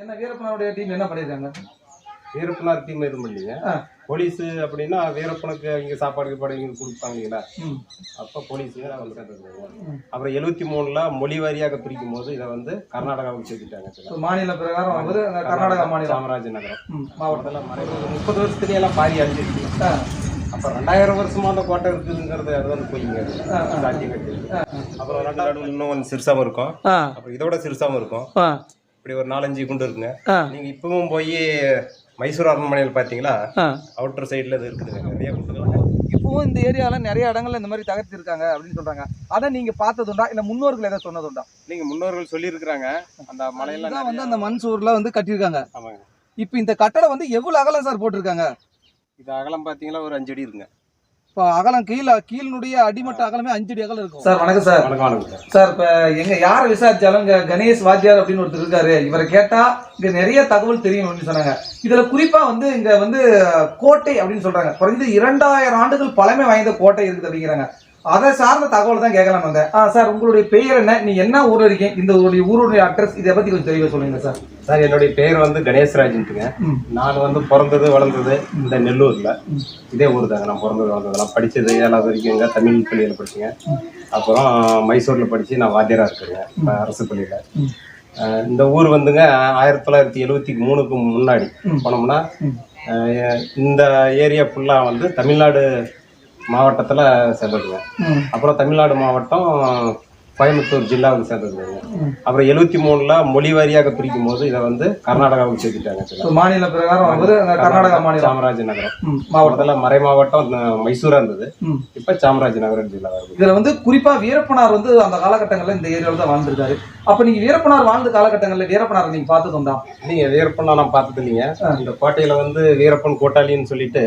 என்ன வீரப்பனுடைய டீம் என்ன பண்ணிருக்காங்க? வீரப்பனார் டீம் எதுவும் ஆ. போலீஸ் அப்படின்னா வீரப்பனுக்கு இங்கே சாப்பாடு கீப்பாடு இங்கே கொடுப்பாங்க இல்லைங்களா. அப்போ போலீஸுங்க. அப்புறம் எழுபத்தி மூணுல மொழி வாரியாக பிரிக்கும் போது இதை வந்து கர்நாடகாவுக்கு சேர்த்துட்டாங்க மாநில பிரகாரம் வந்து கர்நாடகா மாநிலம். சாமராஜ நகரம். ம், மாவட்டம் அதெல்லாம் மறைவு முப்பது வருஷத்துலேயே எல்லாம் பாதி அழிஞ்சிருச்சு. ஆ, அப்போ ரெண்டாயிரம் வருஷமா அந்த கோட்டை இருக்குதுங்கிறது அது வந்து பொய்ங்க. சாத்தியம் கிடையாது அப்புறம் ரெண்டாவது இன்னும் சிறுசாவும் இருக்கும். அப்புறம் இதோட சிறுசாவும் இருக்கும். இப்படி ஒரு நாலஞ்சு குண்டு இருக்குங்க. நீங்க இப்பவும் போய் மைசூர் அரண்மனையில் பார்த்தீங்களா? ஆ. அவுட்டர் சைடில் இது இருக்குதுங்க நிறைய குண்டுகள். இப்பவும் இந்த ஏரியால நிறைய இடங்கள்ல இந்த மாதிரி தகர்த்திருக்காங்க அப்படின்னு சொல்றாங்க. அதை நீங்க பார்த்ததுண்டா? இல்ல முன்னோர்கள் ஏதாவது சொன்னதுண்டா? நீங்க முன்னோர்கள் சொல்லியிருக்கிறாங்க. அந்த மலையெல்லாம் இதான் வந்து அந்த மண் சுவர்ல வந்து கட்டியிருக்காங்க. இப்போ இந்த கட்டடம் வந்து எவ்வளவு அகலம் சார் போட்டிருக்காங்க? இது அகலம் பார்த்தீங்கன்னா ஒரு அஞ்சு அடி இருக்குங்க. இப்போ அகலம் கீழே கீழனுடைய அடிமட்ட அகலமே அஞ்சு அடி அகலம் இருக்கும். சார் வணக்கம் சார். வணக்கம் வணக்கம் சார். சார் இப்ப எங்க யாரை விசாரிச்சாலும் இங்க கணேஷ் வாத்தியார் அப்படின்னு ஒருத்தர் இருக்காரு. இவரை கேட்டா இங்க நிறைய தகவல் தெரியும் அப்படின்னு சொன்னாங்க. இதுல குறிப்பா வந்து இங்க வந்து கோட்டை அப்படின்னு சொல்றாங்க. குறைஞ்சது இரண்டாயிரம் ஆண்டுகள் பழமை வாய்ந்த கோட்டை இருக்குது அப்படிங்கிறாங்க. அதை சார்ந்த தகவல் தான் கேட்கலாம் வந்தேன். ஆ சார் உங்களுடைய பெயர் என்ன? நீ என்ன ஊர்ல இருக்கீங்க? இந்த உங்களுடைய ஊருடைய அட்ரஸ் இதை பத்தி கொஞ்சம் தெளிவா சொல்லுங்க சார். சார் என்னுடைய பேர் வந்து கணேஷ்ராஜ்ன்ட்டுங்க. நான் வந்து பிறந்தது வளர்ந்தது இந்த நெல்லூர்ல. இதே ஊர் தாங்க நான் பிறந்தது வளர்ந்ததெல்லாம் படிச்சது ஏழாவது வரைக்கும் இங்க தமிழ் பள்ளியில் படிச்சேங்க. அப்புறம் மைசூர்ல படிச்சு நான் வாத்தியாரா இருக்கேங்க அரசு பள்ளியில. இந்த ஊர் வந்துங்க ஆயிரத்தி தொள்ளாயிரத்தி எழுவத்தி மூணுக்கு முன்னாடி. போனோம்னா இந்த ஏரியா ஃபுல்லாக வந்து தமிழ்நாடு மாவட்டத்தில் ம். அப்புறம் தமிழ்நாடு மாவட்டம் கோயம்புத்தூர் ஜில்லாவுக்கு சேர்ந்ததுங்க. ம். அப்புறம் எழுவத்தி மூணுல மொழி வாரியாக பிரிக்கும் போது இதை வந்து கர்நாடகாவுக்கு சேர்த்துட்டாங்க. மாநில பிரகாரம் வந்து கர்நாடகா மாநிலம். சாமராஜ நகரம். ம், மாவட்டம். முதல்ல மறை மாவட்டம் மைசூரா இருந்தது. இப்ப சாமராஜ நகரம் ஜில்லா இதுல வந்து குறிப்பா வீரப்பனார் வந்து அந்த காலகட்டங்கள்ல இந்த ஏரியாவில் தான் வாழ்ந்திருக்காரு. அப்ப நீங்க வீரப்பனார் வாழ்ந்த காலகட்டங்கள்ல வீரப்பனார் நீங்க பார்த்ததுண்டா நீங்க வீரப்பன் நான் பார்த்தது இல்லைங்க. இந்த கோட்டையில வந்து வீரப்பன் கோட்டாளின்னு சொல்லிட்டு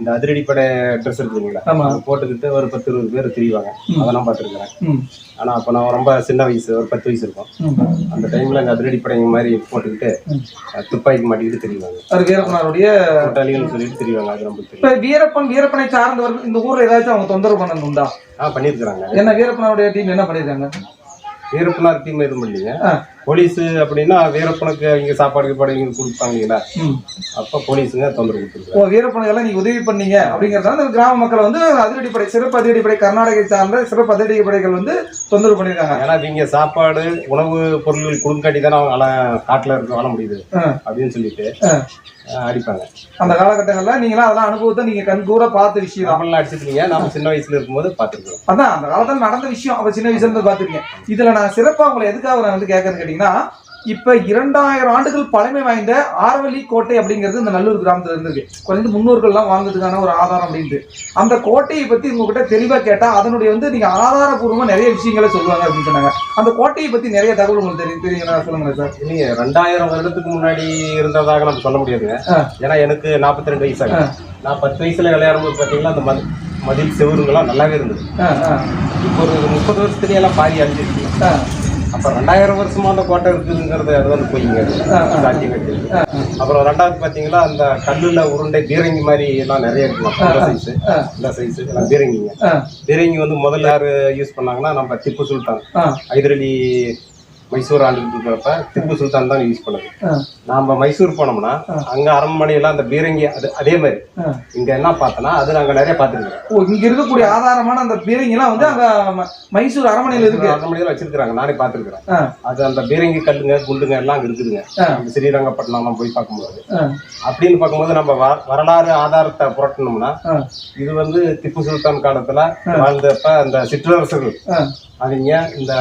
இந்த அதிரடிப்படை ட்ரெஸ் இருக்குங்களா போட்டுக்கிட்டு ஒரு பத்து இருபது பேர் திரிவாங்க. அதெல்லாம் பார்த்துருக்கேன் ம், ஆனா அப்ப நான் ரொம்ப சின்ன வயசு ஒரு பத்து வயசு இருக்கும். அந்த டைம்ல இந்த அதிரடிப்படை மாதிரி போட்டுக்கிட்டு துப்பாக்கி மாட்டிக்கிட்டு திரிவாங்க. அவர் வீரப்பனாருடைய கோட்டாளின்னு சொல்லிட்டு திரிவாங்க அது ரொம்ப இப்ப வீரப்பன் வீரப்பனை சார்ந்தவர்கள் இந்த ஊர்ல ஏதாச்சும் அவங்க தொந்தரவு பண்ணது உண்டா ஆ பண்ணியிருக்கிறாங்க. என்ன வீரப்பனாருடைய டீம் என்ன பண்ணிருக்காங்க வீரப்பனார் டீம் எதுவும் ஆ. போலீஸ் அப்படின்னா வீரப்பனுக்கு இங்க சாப்பாடு கீப்பாடு இங்க கொடுப்பாங்க இல்லைங்களா ம். அப்ப போலீஸுங்க தொந்தரவு கொடுத்துருக்காங்க ஓ வீரப்பனுக்கு எல்லாம் நீங்க உதவி பண்ணீங்க அப்படிங்கறதால இந்த கிராம மக்கள் வந்து அதிரடிப்படை சிறப்பு அதிரடிப்படை கர்நாடகை சார்ந்த சிறப்பு அதிரடிப்படைகள் வந்து தொந்தரவு பண்ணிருக்காங்க. ஏன்னா இவங்க சாப்பாடு உணவு பொருட்கள் கொடுக்காட்டி தானே அவங்க காட்டுல இருக்க வாழ முடியுது. அப்படின்னு சொல்லிட்டு அடிப்பாங்க. அந்த காலகட்டங்கள்ல நீங்களாம் அதெல்லாம் அனுபவத்தை நீங்க கண்கூட பார்த்த விஷயம். நம்மளாம் அடிச்சிருக்கீங்க நம்ம சின்ன வயசுல இருக்கும்போது பார்த்துருக்கோம். அதான் அந்த காலத்துல நடந்த விஷயம் அவ சின்ன வயசுல இருந்து பார்த்திருக்கேன் இதுல நான் சிறப்பா உங்களை எதுக்காக நான் வந்து கேட்கறேன்னு கேட்டீங்கன்னா இப்ப இரண்டாயிரம் ஆண்டுகள் பழமை வாய்ந்த ஆரவல்லி கோட்டை அப்படிங்கிறது இந்த நல்லூர் கிராமத்துல இருந்திருக்கு குறைந்து முன்னோர்கள்லாம் வாழ்ந்ததுக்கான ஒரு ஆதாரம் அப்படின்ட்டு. அந்த கோட்டையை பத்தி உங்ககிட்ட தெளிவா கேட்டா அதனுடைய வந்து நீங்க ஆதாரபூர்வமா நிறைய விஷயங்களை சொல்லுவாங்க அப்படின்னு சொன்னாங்க. அந்த கோட்டையை பத்தி நிறைய தகவல் உங்களுக்கு தெரியும் தெரியுங்களா சொல்லுங்க சார். இல்லைங்க ரெண்டாயிரம் வருடத்துக்கு முன்னாடி இருந்ததாக நம்ம சொல்ல முடியாதுங்க. ஏன்னா எனக்கு நாற்பத்தி ரெண்டு வயசாக நான் பத்து வயசுல விளையாடும் போது பார்த்தீங்கன்னா அந்த மதி- மதில் செவுருங்கெல்லாம் நல்லாவே இருந்தது. இப்போ ஒரு முப்பது வருஷத்துலேயே எல்லாம் பாதி அழிஞ்சிருச்சு. ஆ, அப்ப ரெண்டாயிரம் வருஷமா அந்த கோட்டை இருக்குதுங்கிறது அது வந்து பொய்ங்க ஆ, அப்புறம் ரெண்டாவது பாத்தீங்கன்னா அந்த கல்லுல உருண்டை பீரங்கி மாதிரி எல்லாம் நிறைய இருக்கும்? இந்த சைஸ். இந்த சைஸ் எல்லாம் பீரங்கிங்க. பீரங்கி வந்து முதல்ல யாரு யூஸ் பண்ணாங்கன்னா நம்ம திப்பு சுல்தான். ஹைதரலி மைசூர் ஆண்டுகிட்டு இருக்கிறப்ப திப்பு சுல்தான் தான் யூஸ் பண்ணது. நாம மைசூர் போனோம்னா அங்க அரண்மனையெல்லாம் அந்த பீரங்கி அது அதே மாதிரி. இங்க என்ன பார்த்தோன்னா அது நாங்க நிறைய பார்த்துருக்கோம் ஓ இங்க இருக்கக்கூடிய ஆதாரமான அந்த பீரங்கிலாம் வந்து அங்க மைசூர் அரண்மனையில இருக்கு. அரண்மனையில வச்சிருக்காங்க நானே பார்த்துருக்கிறேன். அது அந்த பீரங்கி கல்லுங்க குண்டுங்க எல்லாம் அங்க இருக்குதுங்க. அந்த ஸ்ரீரங்கப்பட்டினம் போய் பார்க்கும்போது. அப்படின்னு பார்க்கும்போது நம்ம வரலாறு ஆதாரத்தை புரட்டணும்னா இது வந்து திப்பு சுல்தான் காலத்துல வாழ்ந்தப்ப அந்த சிற்றரசர்கள் அவங்க இந்த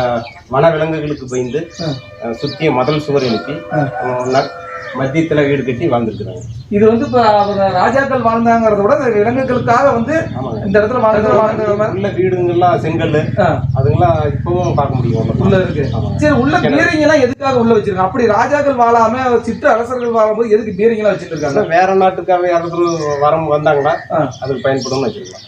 வனவிலங்குகளுக்கு பயந்து சுத்தி மதல் சுவர் எழுப்பி மத்தியத்துல வீடு கட்டி வாழ்ந்துருக்குறாங்க. இது வந்து இப்ப அவங்க ராஜாக்கள் வாழ்ந்தாங்கிறத விட விலங்குகளுக்காக வந்து இந்த இடத்துல வாழ்ந்த வாழ்ந்த உள்ள வீடுங்கெல்லாம் செங்கல் அதுங்கெல்லாம் இப்பவும் பார்க்க முடியும் உள்ள. இருக்கு. சரி உள்ள பீரங்கி எல்லாம் எதுக்காக உள்ள வச்சிருக்காங்க? அப்படி ராஜாக்கள் வாழாம சிற்று அரசர்கள் வாழும்போது எதுக்கு பீரங்கி எல்லாம் வச்சிட்டு இருக்காங்க? வேற நாட்டுக்காக யாராவது வரம் வந்தாங்கன்னா. அதுக்கு பயன்படும்னு வச்சிருக்கலாம் ஆ,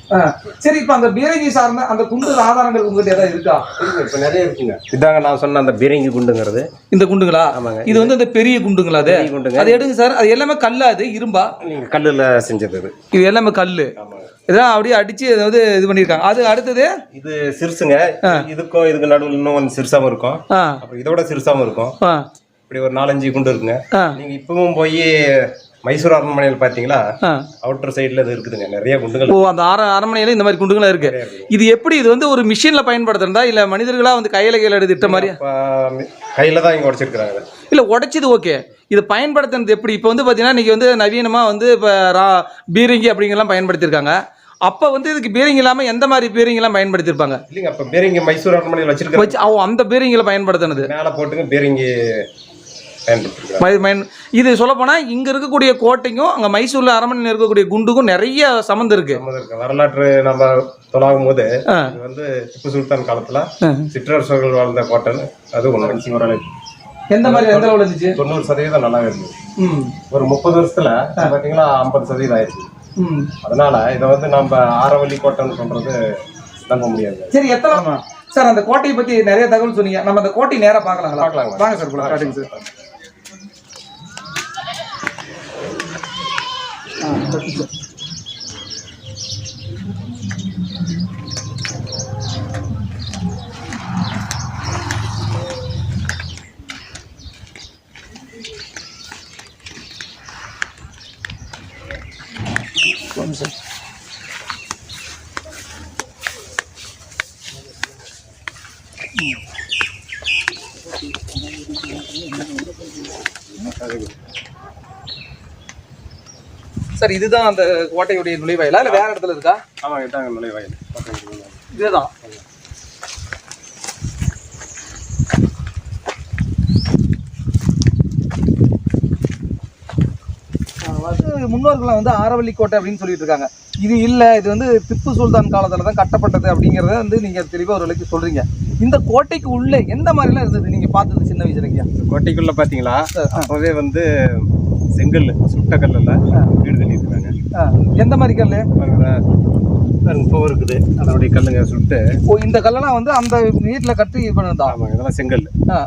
சரி இப்ப அந்த பீரங்கி சார்ந்த அந்த குண்டு ஆதாரங்கள் உங்ககிட்ட ஏதாவது இருக்கா? இப்ப நிறைய இருக்குங்க. இதாங்க நான் சொன்ன அந்த பீரங்கி குண்டுங்கிறது. இந்த குண்டுங்களா? ஆமாங்க. இது வந்து அந்த பெரிய குண்டுங்களா அது? குண்டுங்க. அது எடுங்க சார். அது எல்லாமே கல்லா அது இரும்பா? நீங்க கல்லுல செஞ்சது இது இது எல்லாமே கல்லு. இதெல்லாம் அப்படியே அடிச்சு ஏதாவது இது பண்ணிருக்காங்க அது அடுத்தது? இது சிறுசுங்க. இதுக்கும் இதுக்கு நடுவில் இன்னும் கொஞ்சம் சிறுசாவும் இருக்கும். அப்புறம் இதோட சிறுசாவும் இருக்கும். இப்படி ஒரு நாலஞ்சு குண்டு இருக்குங்க. நீங்க இப்பவும் போய் மைசூர் அரண்மனையில் பாத்தீங்களா ஆ. அவுட்டர் சைடுல இது இருக்குதுங்க. நிறைய குண்டுகள். ஓ அந்த அர அரண்மனையில இந்த மாதிரி குண்டுகளும் இருக்கு. நிறைய இருக்குங்க. இது எப்படி இது வந்து ஒரு மிஷின்ல பயன்படுத்துறதா? இல்ல மனிதர்களா வந்து கையில கையில எடுத்து இட்ட மாதிரி கையில தான் இங்க உடைச்சிருக்கிறாங்க. இல்ல உடைச்சது ஓகே இது பயன்படுத்துறது எப்படி? இப்போ வந்து பாத்தீங்கன்னா இன்னைக்கு வந்து நவீனமா வந்து இப்போ ரா பீரிங்கி அப்படிங்கலாம் பயன்படுத்தியிருக்காங்க. அப்ப வந்து இதுக்கு பீரிங் இல்லாம எந்த மாதிரி பீரிங் எல்லாம் பயன்படுத்தியிருப்பாங்க? இல்லைங்க அப்ப பேரிங்க மைசூர் அரண்மனையில் வச்சிருக்க வச்சு அந்த பீரிங்கில பயன்படுத்தினது. மேல போட்டுங்க பேரிங்கி இது சொல்லப்போனா இங்க இருக்கக்கூடிய கோட்டைக்கும் அங்க மைசூர்ல அரண்மனையில் இருக்கக்கூடிய குண்டுக்கும் நிறைய சம்மந்தம் இருக்கு. வரலாற்று நம்ம தொலாகும் போது வந்து திப்பு சுல்தான் காலத்துல. சிற்றரசர்கள் வாழ்ந்த கோட்டைன்னு அது ஒன்று ஓரளவுக்கு எந்த மாதிரி எந்த இருந்துச்சு? தொண்ணூறு சதவீதம் நல்லா இருந்தது. ம். ஒரு முப்பது வருஷத்துல பாத்தீங்கன்னா ஐம்பது சதவீதம் ஆயிடுச்சு ம். அதனால இதை வந்து நம்ம ஆரவல்லி கோட்டைன்னு சொல்றது நம்ப முடியாது. சரி எத்தனை சார் அந்த கோட்டையை பத்தி நிறைய தகவல் சொன்னீங்க. நம்ம அந்த கோட்டை நேரா பார்க்கலாங்களா? பார்க்கலாங்க. வாங்க சார் காட்டுங்க சார். ஆ, சரி, சரி. ஒரு சார் இதுதான் அந்த கோட்டையுடைய நுழைவாயிலா? இல்ல வேற இடத்துல இருக்கா? ஆமாங்க இதாங்க நுழைவாயில். இதுதான். வந்து முன்னோர்கள் வந்து ஆரவல்லி கோட்டை அப்படின்னு சொல்லிட்டு இருக்காங்க. இது இல்ல இது வந்து திப்பு சுல்தான் காலத்துல தான் கட்டப்பட்டது அப்படிங்கறத வந்து நீங்க தெளிவா ஒரு அளவுக்கு சொல்றீங்க. இந்த கோட்டைக்கு உள்ள எந்த மாதிரி எல்லாம் இருந்தது? நீங்க பார்த்தது சின்ன வயசுல இந்த கோட்டைக்குள்ள ஆ. அப்பவே வந்து செங்கல் சுட்ட கல்லுல வீடு கட்டியிருக்காங்க எந்த மாதிரி பாருங்க இப்போ இருக்குது அதனுடைய கல்லுங்க சுட்டு. ஓ இந்த கல்லெல்லாம் வந்து அந்த வீட்டுல கட்டி இது பண்ணதா? ஆமாங்க இதெல்லாம் செங்கல்.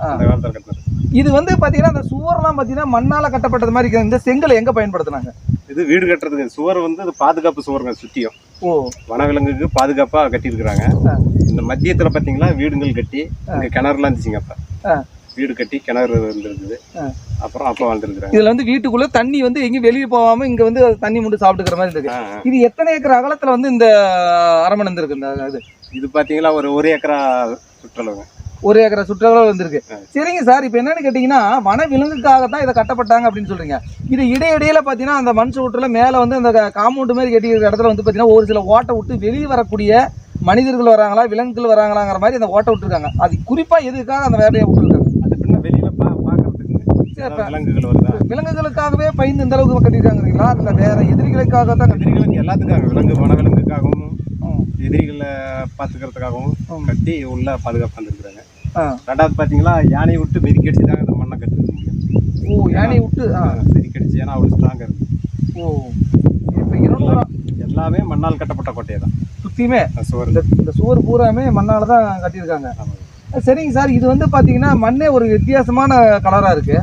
அந்த காலத்துல கட்டினது. இது வந்து பாத்தீங்கன்னா அந்த சுவர்லாம் பாத்தீங்கன்னா மண்ணால கட்டப்பட்டது மாதிரி. இந்த செங்கலை எங்க பயன்படுத்துனாங்க? இது வீடு கட்டுறதுக்கு சுவர் வந்து அது பாதுகாப்பு சுவருங்க சுத்தியும் ஓ. வனவிலங்குக்கு பாதுகாப்பா கட்டியிருக்கிறாங்க. இந்த மத்தியத்துல பாத்தீங்களா வீடுங்கள் கட்டி இங்க கிணறுலாம் இருந்துச்சுங்க அப்ப. வீடு கட்டி கிணறு இருந்திருக்குது. அப்புறம் அப்பா வாழ்ந்துருக்குறாங்க இதுல வந்து வீட்டுக்குள்ள தண்ணி வந்து எங்கேயும் வெளியே போகாம இங்க வந்து தண்ணி மட்டும் சாப்பிட்டுக்கிற மாதிரி இருக்கு. இது எத்தனை ஏக்கர் அகலத்துல வந்து இந்த அரமனை இருந்திருக்கு இந்த இது? இது பாத்தீங்களா ஒரு ஒரு ஏக்கரா சுற்றளவுங்க ஒரு ஏக்கரை சுற்றுலா வந்திருக்கு. சரிங்க சார் இப்போ என்னன்னு கேட்டீங்கன்னா வன விலங்குக்காக தான் இதை கட்டப்பட்டாங்க அப்படின்னு சொல்றீங்க. இது இடையிடையில பாத்தீங்கன்னா அந்த மண் சுற்றுல மேல வந்து அந்த காம்பவுண்ட் மாதிரி கட்டி இருக்கிற இடத்துல வந்து பாத்தீங்கன்னா ஒரு சில ஓட்டை விட்டு வெளியே வரக்கூடிய மனிதர்கள் வராங்களா விலங்குகள் வராங்களாங்கிற மாதிரி அந்த ஓட்டை விட்டுருக்காங்க. அது குறிப்பா எதுக்காக அந்த வேலையை விட்டுருக்காங்க அது பின்ன வெளியில பா பாக்குறதுக்கு சரி, இப்ப விலங்குகள் வருதா? விலங்குகளுக்காகவே பயந்து இந்த அளவுக்கு கட்டியிருக்காங்களா இல்ல வேற எதிரிகளுக்காக தான் எதிரிகளுக்கு எல்லாத்துக்காக விலங்கு வனவிலங்குக்காகவும் ம். எதிரிகளை பாத்துக்கிறதுக்காகவும் ம். கட்டி உள்ள பாதுகாப்பு பண்ணிருக்கிறாங்க ஆ. ரெண்டாவது பாத்தீங்களா யானையை விட்டு மெதிக்கடிச்சு தாங்க இந்த மண்ணை முடியும். ஓ யானையை விட்டு மெதிக்கடிச்சு ஏன்னா அவ்வளவு ஸ்ட்ராங்கா இருக்கு. ஓ. இப்போ இருநூறு எல்லாமே மண்ணால் கட்டப்பட்ட கோட்டையை தான். சுத்தியுமே சுவர். இந்த சுவர் பூராமே மண்ணால தான் கட்டியிருக்காங்க. சரிங்க சார் இது வந்து பாத்தீங்கன்னா மண்ணே ஒரு வித்தியாசமான கலரா இருக்கு.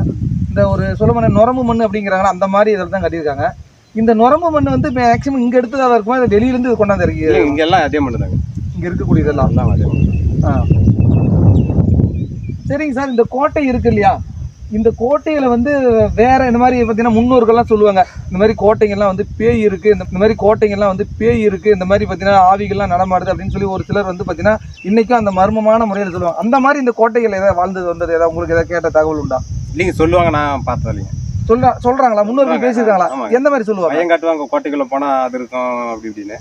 இந்த ஒரு சொல்ல மண் நுரம்பு மண் அப்படிங்கிறாங்களா அந்த மாதிரி இதில் தான் கட்டியிருக்காங்க. இந்த நுரம்பு மண் வந்து மேக்சிமம் இங்க எடுத்ததா இருக்குமா? இல்லை வெளியிலேருந்து இது கொண்டாந்து இருக்கு இங்க எல்லாம் அதே மண்ணு தாங்க. இங்க இருக்கக்கூடிய இதெல்லாம். அதே ஆ. சரிங்க சார் இந்த கோட்டை இருக்கு இல்லையா? இந்த கோட்டையில வந்து வேற இந்த மாதிரி பார்த்தீங்கன்னா முன்னோர்கள்லாம் சொல்லுவாங்க இந்த மாதிரி கோட்டைங்கெல்லாம் வந்து பேய் இருக்கு இந்த மாதிரி கோட்டைங்கெல்லாம் வந்து பேய் இருக்கு இந்த மாதிரி பார்த்தீங்கன்னா ஆவிகள்லாம் நடமாடுது அப்படின்னு சொல்லி ஒரு சிலர் வந்து பார்த்தீங்கன்னா இன்னைக்கும் அந்த மர்மமான முறையில் சொல்லுவாங்க. அந்த மாதிரி இந்த கோட்டைகள் ஏதாவது வாழ்ந்தது வந்தது ஏதாவது உங்களுக்கு ஏதாவது கேட்ட தகவல் உண்டா? இல்லைங்க சொல்லுவாங்க நான் பார்த்தது இல்லைங்க. சொல்றா சொல்றாங்களா? முன்னோர்கள் பேசியிருக்காங்களா. எந்த மாதிரி சொல்லுவாங்க? பையன் காட்டுவாங்க கோட்டைக்குள்ள போனா அது இருக்கும் அப்படி இப்படின்னு.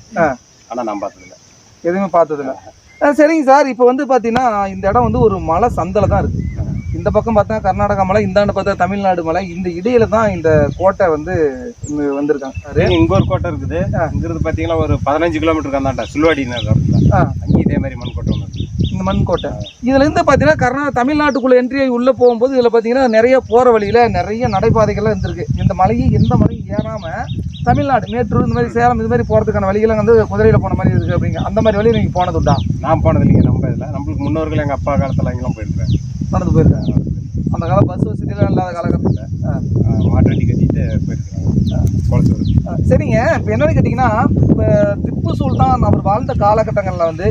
ஆனா நான் பார்த்தது இல்ல. எதுவுமே பார்த்ததில்ல சரிங்க சார். இப்போ வந்து பார்த்தீங்கன்னா இந்த இடம் வந்து ஒரு மலை சந்தில தான் இருக்கு. இந்த பக்கம் பார்த்தா கர்நாடகா மலை இந்தாண்டு பார்த்தா தமிழ்நாடு மலை. இந்த இடையில தான் இந்த கோட்டை வந்து வந்திருக்காங்க. இங்க ஒரு கோட்டை இருக்குது. இங்கிருந்து பாத்தீங்கன்னா ஒரு பதினஞ்சு கிலோமீட்டருக்கு அந்தாண்டா சுல்வாடி ஆ. அங்கேயும் இதே மாதிரி மண் கோட்டை. இந்த மண் கோட்டை இதுல இருந்து பார்த்தீங்கன்னா கர்நாடகா தமிழ்நாட்டுக்குள்ள என்ட்ரி ஆகி உள்ள போகும்போது இதுல பார்த்தீங்கன்னா நிறைய போற வழியில நிறைய நடைபாதைகள்லாம் இருந்திருக்கு. இந்த மலையை எந்த மலையும் ஏறாம தமிழ்நாடு மேட்டூர் இந்த மாதிரி சேலம் இது மாதிரி போறதுக்கான வழிகள்லாம் வந்து குதிரையில போன மாதிரி இருக்கு அப்படிங்க. அந்த மாதிரி வழி நீங்க போனது உண்டா? நான் போனது இல்லைங்க நம்ம இதில். நம்மளுக்கு முன்னோர்கள் எங்க அப்பா காலத்துல எங்கெல்லாம் போயிருக்கிறேன் நடந்து போயிருக்காங்க. அந்த காலம் பஸ் வசதியெல்லாம் இல்லாத காலகட்டத்தில். மாட்டு வண்டி கட்டிட்டு அஹ் சரிங்க. இப்போ என்னன்னு கேட்டிங்கன்னா இப்போ திப்பு சுல்தான் அவர் வாழ்ந்த காலகட்டங்களில் வந்து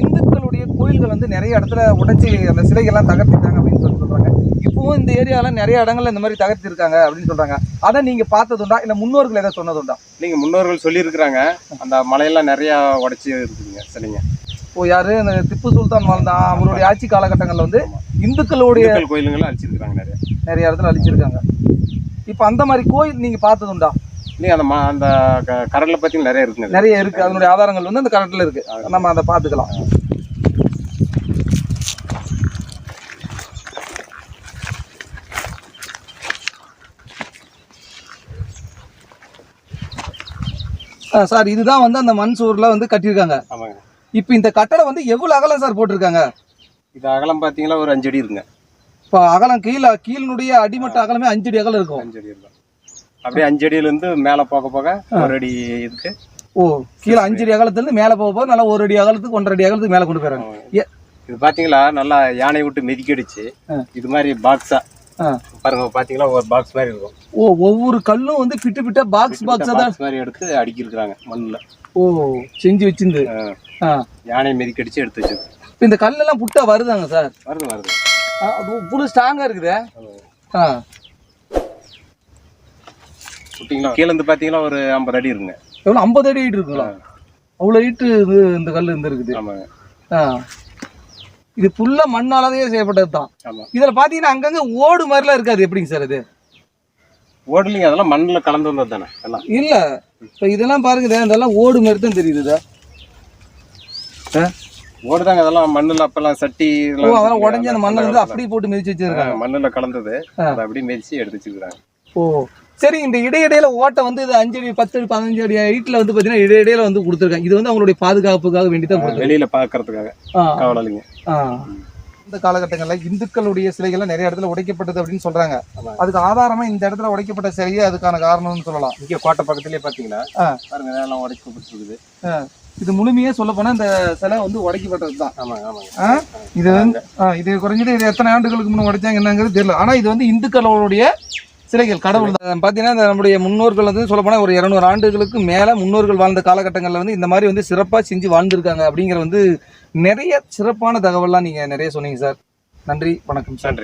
இந்துக்களுடைய கோயில்கள் வந்து நிறைய இடத்துல உடைச்சி அந்த சிலைகள்லாம் தகர்த்திட்டாங்க அப்படின்னு சொல்லி சொல்கிறாங்க இப்பவும் இந்த ஏரியால நிறைய இடங்கள்ல இந்த மாதிரி தகர்த்திருக்காங்க அப்படின்னு சொல்றாங்க. அதை நீங்க பார்த்ததுண்டா? இல்ல முன்னோர்கள் ஏதாவது சொன்னதுண்டா? நீங்க முன்னோர்கள் சொல்லியிருக்கிறாங்க. அந்த மலையெல்லாம் நிறைய உடைச்சி இருக்குதுங்க சரிங்க. ஓ யாரு? இந்த திப்பு சுல்தான் வாழ்ந்தான் அவருடைய ஆட்சி காலகட்டங்கள்ல வந்து இந்துக்களுடைய இந்துக்கள் கோயிலுங்களும் அழிச்சிருக்கிறாங்க நிறைய. நிறைய இடத்துல அழிச்சிருக்காங்க. இப்ப அந்த மாதிரி கோயில் நீங்க பார்த்ததுண்டா? இல்லைங்க அந்த ம- அந்த க- கடல்ல பார்த்தீங்கன்னா நிறைய இருக்குங்க. நிறைய இருக்கு. அதனுடைய ஆதாரங்கள் வந்து அந்த கரண்ட்ல இருக்கு. நம்ம அதை பார்த்துக்கலாம். சார் இதுதான் வந்து அந்த மண் சுவர்ல வந்து கட்டியிருக்காங்க. ஆமாங்க. இப்போ இந்த கட்டடம் வந்து எவ்வளவு அகலம் சார் போட்டிருக்காங்க? இது அகலம் பார்த்தீங்கன்னா ஒரு அஞ்சு அடி இருக்குங்க. இப்போ அகலம் கீழே கீழனுடைய அடிமட்ட அகலமே அஞ்சு அடி அகலம் இருக்கும். அஞ்சு அடி இருக்கும். அப்படியே அஞ்சு அடியில இருந்து மேல போக போக ஒரு அடி இருக்கு ஓ கீழே அஞ்சு அடி அகலத்துல இருந்து மேலே போக போக நல்லா ஒரு அடி அகலத்துக்கு ஒன்றரை அடி அகலத்துக்கு மேலே கொண்டு போயிடுறாங்க. இது பாத்தீங்களா நல்லா யானை விட்டு மிதிக்கடிச்சு. இது மாதிரி பாக்ஸா ஆ. பாருங்க பாத்தீங்களா? ஒரு பாக்ஸ் மாதிரி இருக்கும். ஓ ஒவ்வொரு கல்லும் வந்து பிட்டு பிட்டா பாக்ஸ் பாக்ஸா தான்? மாதிரி எடுத்து அடுக்கியிருக்கிறாங்க மண்ணுல. ஓ செஞ்சு வச்சிருந்து. யானை மிதிக்கடிச்சு எடுத்து வச்சிருக்கு. இப்போ இந்த கல்லெல்லாம் புட்டா வருதாங்க சார்? வருது வருது. புது ஸ்ட்ராங்கா இருக்குதே. ஆ. விட்டீங்களா கீழ இருந்து பாத்தீங்கன்னா ஒரு ஐம்பது அடி இருக்குங்க. எவ்வளோ ஐம்பது அடி ஹைட் இருக்குங்களா? அவ்வளோ ஹைட்டு இது இந்த கல் இருந்து இருக்குது. ஆமாங்க. ஆ. இது ஃபுல்லாக மண்ணாலதே செய்யப்பட்டது தான் இதில் பார்த்தீங்கன்னா அங்கங்கே ஓடு மாதிரிலாம் இருக்காது எப்படிங்க சார் இது? ஓடலிங்க அதெல்லாம் மண்ணுல கலந்து வந்தது தானே எல்லாம் இல்லை. இப்போ இதெல்லாம் பாருங்க இதே, இதெல்லாம் ஓடு மாதிரி தான் தெரியுது ஓடுதாங்க அதெல்லாம் மண்ணுல அப்பெல்லாம் சட்டி அதெல்லாம் உடஞ்சி அந்த மண்ணை வந்து அப்படியே போட்டு மிதிச்சு வச்சிருக்காங்க. மண்ணுல கலந்தது. அதை அப்படியே மிதிச்சு எடுத்து வச்சிருக்காங்க ஓ. சரி இந்த இடையிடையில ஓட்டை வந்து இது அஞ்சு அடி பத்து அடி பதினஞ்சு அடி ஹைட்ல வந்து பார்த்தீங்கன்னா இடையிடையில வந்து கொடுத்துருக்காங்க. இது வந்து அவங்களுடைய பாதுகாப்புக்காக வேண்டி தான் வெளியில பாக்குறதுக்காக கவலைங்க. இந்த காலகட்டங்களில் இந்துக்களுடைய சிலைகள்லாம் நிறைய இடத்துல உடைக்கப்பட்டது அப்படின்னு சொல்றாங்க. அதுக்கு ஆதாரமா இந்த இடத்துல உடைக்கப்பட்ட சிலையே அதுக்கான காரணம்னு சொல்லலாம். இங்க கோட்டை பக்கத்துலயே பாத்தீங்கன்னா. பாருங்க எல்லாம் உடைச்சு கொடுத்துருக்குது இது முழுமையே சொல்ல போனா இந்த சிலை வந்து உடைக்கப்பட்டது தான்? இது இது குறைஞ்சது இது எத்தனை ஆண்டுகளுக்கு முன்ன உடைச்சாங்க என்னங்கிறது தெரியல. ஆனா இது வந்து இந்துக்களுடைய சிலைகள் கடவுள் பார்த்தீங்கன்னா இந்த நம்முடைய முன்னோர்கள் வந்து சொல்ல போனா ஒரு இரநூறு ஆண்டுகளுக்கு மேல முன்னோர்கள் வாழ்ந்த காலகட்டங்களில் வந்து இந்த மாதிரி வந்து சிறப்பா செஞ்சு வாழ்ந்திருக்காங்க அப்படிங்கிற வந்து நிறைய சிறப்பான தகவல்லாம் நீங்க நிறைய சொன்னீங்க சார். நன்றி வணக்கம் சார். நன்றி.